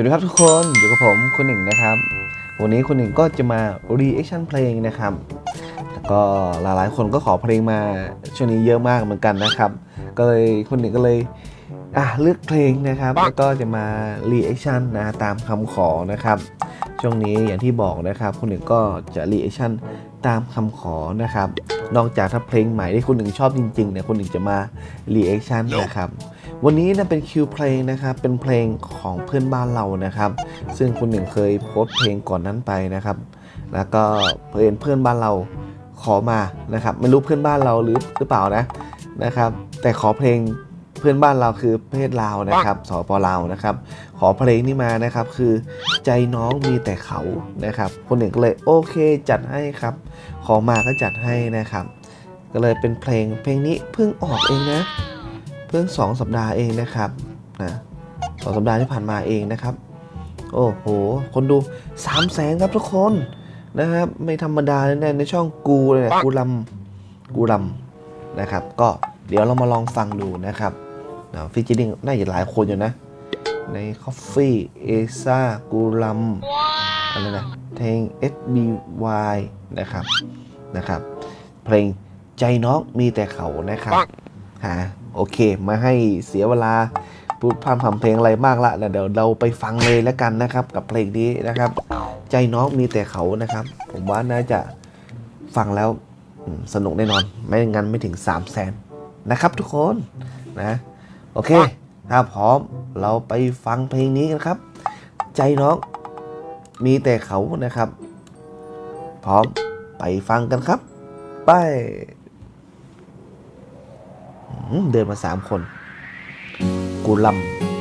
สวัสดีครับทุกคนอยู่กับผมคุณหนึ่งนะครับ วันนี้คุณหนึ่งก็จะมา reaction เพลงนะครับแล้วก็หลายๆ คนก็ขอเพลงมาช่วงนี้เยอะมากเหมือนกันนะครับ ก็เลยคุณหนึ่งก็เลยอะเลือกเพลงนะครับแล้วก็จะมา reaction นะตามคำขอนะครับ ช่วงนี้อย่างที่บอกนะครับคุณหนึ่งก็จะ reaction ตามคำขอนะครับ นอกจากถ้าเพลงใหม่ที่คุณหนึ่งชอบจริงๆเนี่ยคุณหนึ่งจะมา reaction นะครับ วันนี้นะเป็นคิวเพลงนะครับเป็นเพลงของเพื่อนบ้านเรานะครับ ซึ่งคุณหนึ่งเคยโพสเพลงก่อนนั้นไปนะครับ แล้วก็เพื่อนเพื่อนบ้านเราขอมานะครับไม่รู้เพื่อนบ้านเราหรือหรือเปล่านะนะครับ แต่ขอเพลงเพื่อนบ้านเราคือประเทศลาวนะครับสปลาวนะครับ ขอเพลงนี้มานะครับ คือใจน้องมีแต่เขานะครับคนหนึ่งก็เลยโอเคจัดให้ครับ ขอมาก็จัดให้นะครับ ก็เลยเป็นเพลงเพลงนี้เพิ่งออกเองนะ เพิ่งสองสัปดาห์เองนะครับนะสองสัปดาห์ที่ผ่านมาเองนะครับ โอ้โห คนดูสามแสนครับทุกคนนะครับ ไม่ธรรมดาเลยนะในช่องกูเลยนะกูลำกูลำนะครับ ก็เดี๋ยวเรามาลองฟังดูนะครับนะฟิจิลิ่งน่าจะหลายคนอยู่นะ ใน Coffee เอซ่ากูลัมอะไรนะเพลง SBY นะครับนะครับ เพลงใจน้องมีแต่เขานะครับฮะ โอเค มาให้เสียเวลาพูดพร่ำทำเพลงอะไรมากละเดี๋ยวเราไปฟังเลยแล้วกันนะครับ กับเพลงนี้นะครับ ใจน้องมีแต่เขานะครับ ผมว่าน่าจะฟังแล้วสนุกแน่นอน ไม่งั้นไม่ถึง3 0 0แสนนะครับทุกคนนะโอเค ถ้าพร้อมเราไปฟังเพลงนี้กันครับ ใจน้องมีแต่เขานะครับ พร้อมไปฟังกันครับ ไป เดินมาสามคน กูล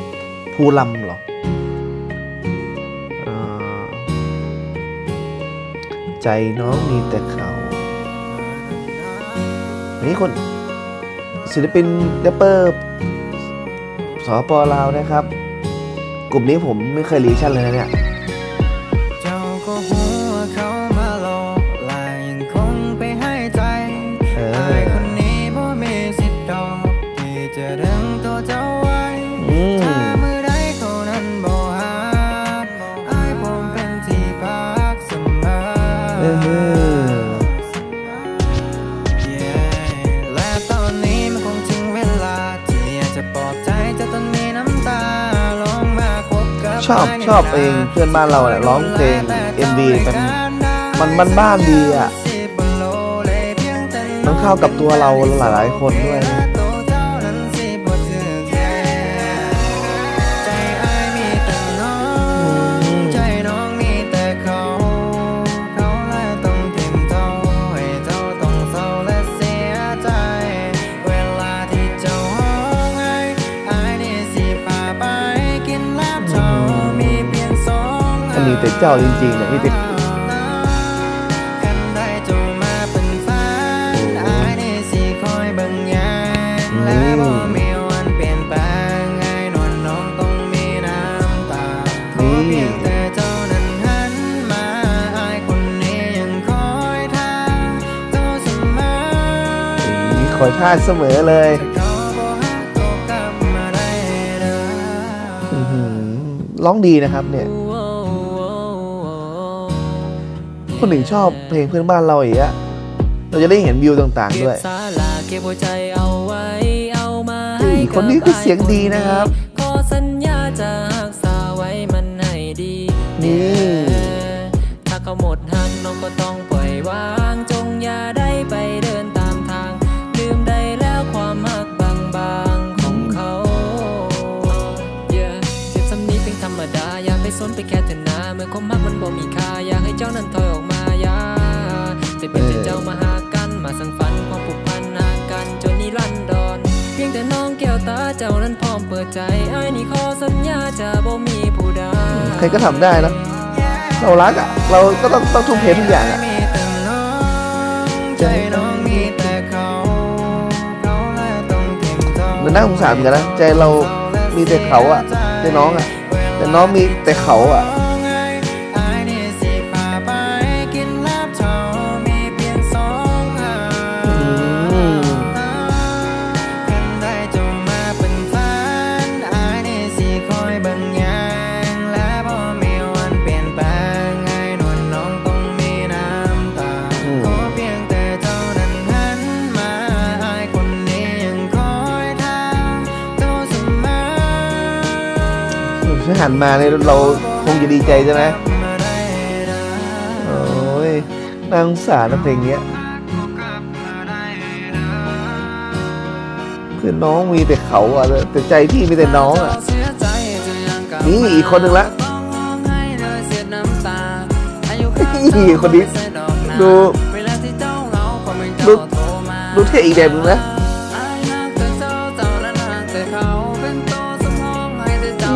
ำผู้ลำเหรอใจน้องมีแต่เขาอันนี้คนศิลปินแรปเปอร์สปลาวนะครับ กลุ่มนี้ผมไม่เคยรีชั่นเลยนะเนี่ย ตัวเจ้าไว้อืมถ้ามือใดเขานั้นบ่หาไอ้ผมเป็นที่พักเสมอเออและตอนนี้มันคงถึงเวลา ที่อยากจะปลอบใจเจะต้องมีน้ำตาลองมาคบกับชอบชอบเองเพื่อนบ้านเราเนี่ยร้องเพลง MV เป็นมันบ้านๆดีอะมันเข้ากับตัวเราหลายๆคนด้วยนะานั้นหันมาอ้ายคนนี้ยังคอยท่าเจ้าเสมอมีคอยท่าเสมอเลยเขาบ่ฮักก็กลับมาได้เด้ออื้อหือร้องดีนะครับเนี่ย คนหนึ่งชอบเพลงเพื่อนบ้านเราอีกอะเราจะได้เห็นวิวต่างๆด้วยเก็บสาลาเก็บหัวใจเอาไว้เอามาเฮ้ให้ยคนนี้คือเสียงดีนะครับขอสัญญาจะรักษาไว้มันให้ดีนี่ถ้าเขาหมดหักน้องก็ต้องปล่อยวางจง จะเป็นแต่เจ้ามาหากันมาสั่งฝันความผูกพันหากันจนนิรันดรเพียงแต่น้องแก้วตาเจ้านั้นพร้อมเปิดใจไอ้ายนี่ขอสัญญาจะบ่มีผู้ใดใครก็ทำได้นะเรารักอะเราก็ต้องต้องทุ่มเททุกอย่างอะมีแต่น้องใจน้องมีแต่เขาเขาเลยต้องทิ้งเจ้ามันน่าสงสารเหมือนกันนะใจเรามีแต่เขาอะใจน้องอะแต่น้องมีแต่เขาอะ หันมาเนี่ยเราคงจะดีใจใช่ไหมโอ้ยนางสารนะเพลงเนี้ยคือน้องมีแต่เขาอะแต่ใจพี่มีแต่น้องอะนี่อีกคนหนึ่งละนี่คนนี้ดูดูดูเท่อีกแบบนึงนะ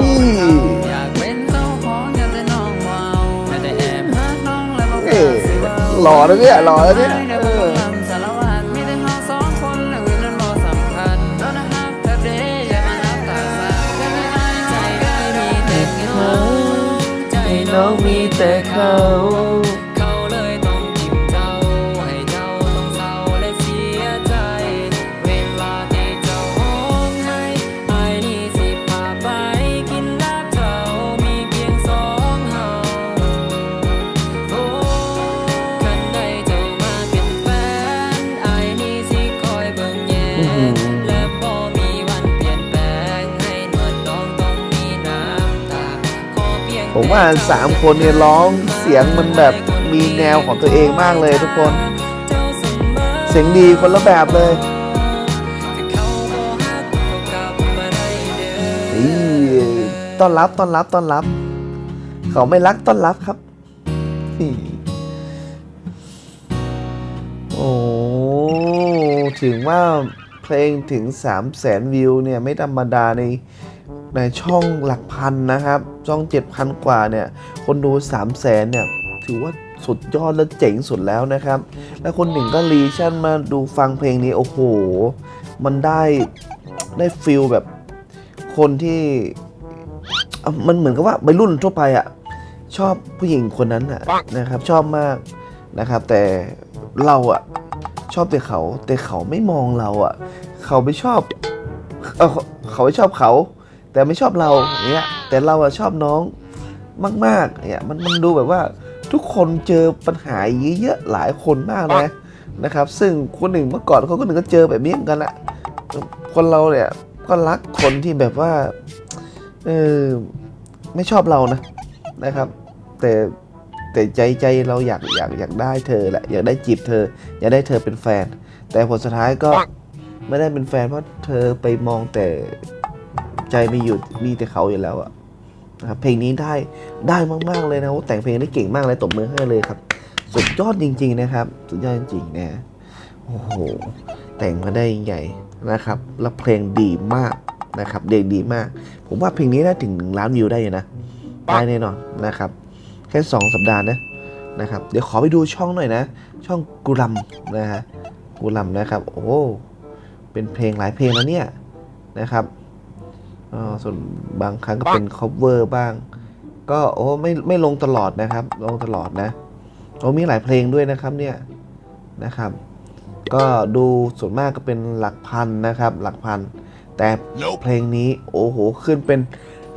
นี่ หล่อแล้วเนี่ยหล่อแล้วเนี่ยเออสารวัตรมีแต่เราสองคนแล้วอื่นนั้นบ่สำคั ว่าสามคนเนี่ยร้องเสียงมันแบบมีแนวของตัวเองมากเลยทุกคน เสียงดีคนละแบบเลยนี่ต้อนรับต้อนรับต้อนรับ เขาไม่รักต้อนรับครับโอ้ถึงว่า เพลงถึง 3 0 0แสนวิวเนี่ยไม่ธรรมดาในในช่องหลักพันนะครับ ช่อง 7,000 กว่าเนี่ย คนดู 3 0 0แสนเนี่ย ถือว่าสุดยอดและเจ๋งสุดแล้วนะครับ แล้วคนหนึ่งก็รีชั่นมาดูฟังเพลงนี้ โอ้โห มันได้ได้ฟิลแบบคนที่ มันเหมือนกับว่าวัยรุ่นทั่วไปอะชอบผู้หญิงคนนั้นอะนะครับ ชอบมากนะครับ แต่เราอะ ชอบแต่เขา แต่เขาไม่มองเราอะ เขาไม่ชอบเออเขาไม่ชอบเขา แต่ไม่ชอบเราเงี้ย แต่เราอะชอบน้องมากๆเนี่ยมันมันดูแบบว่าทุกคนเจอปัญหาเยอะๆหลายคนมากเลยนะนะครับ ซึ่งคนหนึ่งเมื่อก่อนเขาก็หนึ่งก็เจอแบบนี้เหมือนกันแหละคนเราเนี่ยก็รักคนที่แบบว่าเออไม่ชอบเรานะนะครับ แต่ แต่ใจใจเราอยากอยากอยากได้เธอแหละอยากได้จีบเธอ อยากได้เธอเป็นแฟน แต่ผลสุดท้ายก็ไม่ได้เป็นแฟนเพราะเธอไปมองแต่ใจไม่หยุดมีแต่เขาอยู่แล้วอะนะครับเพลงนี้ได้ได้มากๆเลยนะโอ้แต่งเพลงได้เก่งมากเลยตบมือให้เลยครับ สุดยอดจริง ๆ นะครับ สุดยอดจริงๆนะโอ้โหแต่งมาได้ใหญ่นะครับ แล้วเพลงดีมากนะครับเด็กดีมาก ผมว่าเพลงนี้น่าถึงหนึ่งล้านวิวได้อยู่นะได้แน่นอนนะครับ ค่สองสัปดาห์นะนะครับ เดี๋ยวขอไปดูช่องหน่อยนะ ช่องกุลัมนะฮะกุลัมนะครับ โอ้เป็นเพลงหลายเพลงแล้วเนี่ยนะครับอ๋อส่วนบางครั้งก็เป็น cover บ้าง ก็โอ้ไม่ไม่ลงตลอดนะครับ ลงตลอดนะโอ้มีหลายเพลงด้วยนะครับเนี่ยนะครับ ก็ดูส่วนมากก็เป็นหลักพันนะครับ หลักพัน แต่เพลงนี้โอ้โหขึ้นเป็น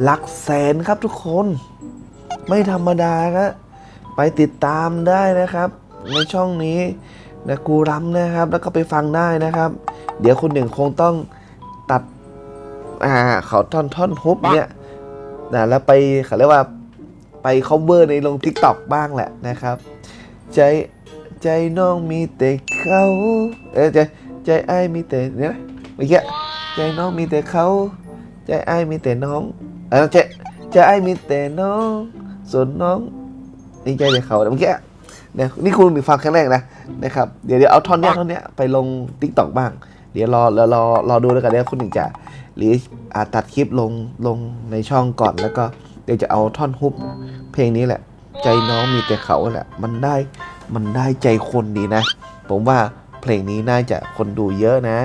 หลักแสนครับทุกคน ไม่ธรรมดาครับไปติดตามได้นะครับ ในช่องนี้นะกูรำนะครับ แล้วก็ไปฟังได้นะครับ เดี๋ยวคุณหนึ่งคงต้องตัดอ่าเขาท่อนท่อนฮุบเนี่ยนะแล้วไปเขาเรียกว่าไป cover ในลง t ิ k t o k บ้างแหละนะครับ ใจใจน้องมีแต่เขาเออใจใจไอ้มีแต่เนี่ยนะเมื่อกี้ใจน้องมีแต่เขา ใจไอ้มีแต่น้องเออใจใจไอ้มีแต่น้อง ส่วนน้องนี่ใจแต่เขาเมื่อกี้เนี่ยนี่คุณฟังครั้งแรกนะนะครับเดี๋ยวเดี๋ยวเอาท่อนเนี้ยท่อนเนี้ยไปลง t ิ k t o k บ้าง เดี๋ยวรอรอรอรอดูแล้วกันเดี๋ยวคุณหนึ่งจะหรืออาตัดคลิปลงลงในช่องก่อนแล้วก็เดี๋ยวจะเอาท่อนฮุบเพลงนี้แหละ ใจน้องมีแต่เขาแหละ มันได้มันได้ใจคนดีนะ ผมว่าเพลงนี้น่าจะคนดูเยอะนะ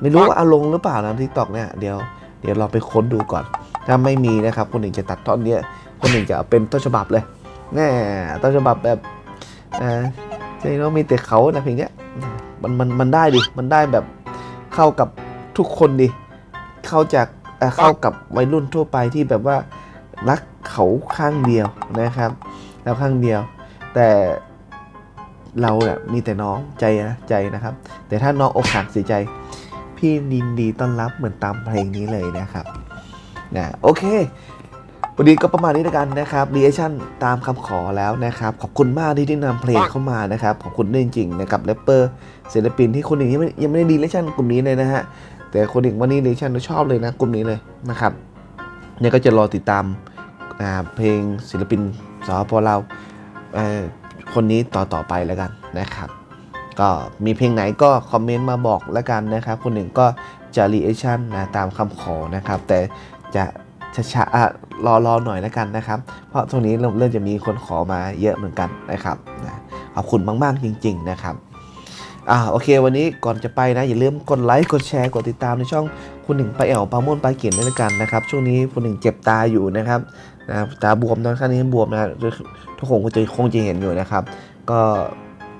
ไม่รู้ว่าเอาลงหรือเปล่านะทิกตอกเนี่ยเดี๋ยวเดี๋ยวเราไปค้นดูก่อน ถ้าไม่มีนะครับคนหนึ่งจะตัดท่อนเนี้ย คนหนึ่งจะเป็นต้นฉบับเลยแน่ต้นฉบับแบบอ่าใจน้องมีแต่เขานะเพลงเนี้ยมันมันมันได้ดิมันได้แบบเข้ากับทุกคนดิเข้าจากเเข้ากับวัยรุ่นทั่วไปที่แบบว่ารักเขาข้างเดียวนะครับแล้วข้างเดียว แต่เราเนี่ยมีแต่น้องใจนะใจนะครับ แต่ถ้าน้องอกหักเสียใจ พี่ยินดีต้อนรับเหมือนตามเพลงนี้เลยนะครับนะโอเค วันนี้ก็ประมาณนี้แล้วกันนะครับรีแอคชั่นตามคำขอแล้วนะครับ ขอบคุณมากที่ได้นำเพลงเข้ามานะครับ ขอบคุณจริงๆนะครับแรปเปอร์ศิลปินที่คนหนึ่งยังไม่ยังไม่ได้รีแอคชั่นกลุ่มนี้เลยนะฮะ แต่คนหนึ่งวันนี้รีแอคชั่นชอบเลยนะกลุ่มนี้เลยนะครับเนี่ยก็จะรอติดตามเพลงศิลปินสปเราเคนนี้ต่อต่อไปแล้วกันนะครับ ก็มีเพลงไหนก็คอมเมนต์มาบอกแล้วกันนะครับ คนหนึ่งก็จะรีแอคชั่นนะตามคำขอนะครับ แต่จะ ช้าๆรอรอหน่อยแล้วกันนะครับ เพราะตรงนี้เริ่มจะมีคนขอมาเยอะเหมือนกันนะครับนะขอบคุณมาก ๆ จริง ๆ นะครับอ่าโอเค วันนี้ก่อนจะไปนะ อย่าลืมกดไลค์กดแชร์กดติดตามในช่องคุณหนึ่งไปาแอวปาม่วนปลาเขียนด้วยกันนะครับ ช่วงนี้คุณหนึ่งเจ็บตาอยู่นะครับนะตาบวมตอนข้างนี้บวมนะทุกคนคงจะคงจะเห็นอยู่นะครับ ก็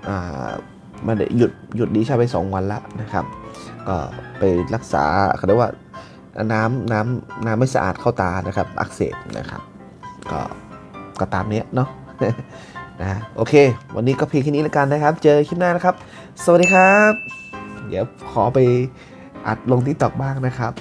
อ่ามันหยุดหยุดดีชาไป 2 วันและนะครับ ก็ไปรักษาเขาเรียกว่า น้ำน้ำน้ำไม่สะอาดเข้าตานะครับ อักเสบนะครับ ก็ก็ตามเนี้ยเนาะนะโอเค วันนี้ก็เพียงแค่นี้แล้วกันนะครับ เจอคลิปหน้านะครับ สวัสดีครับ เดี๋ยวขอไปอัดลงที่ตอกบ้างนะครับ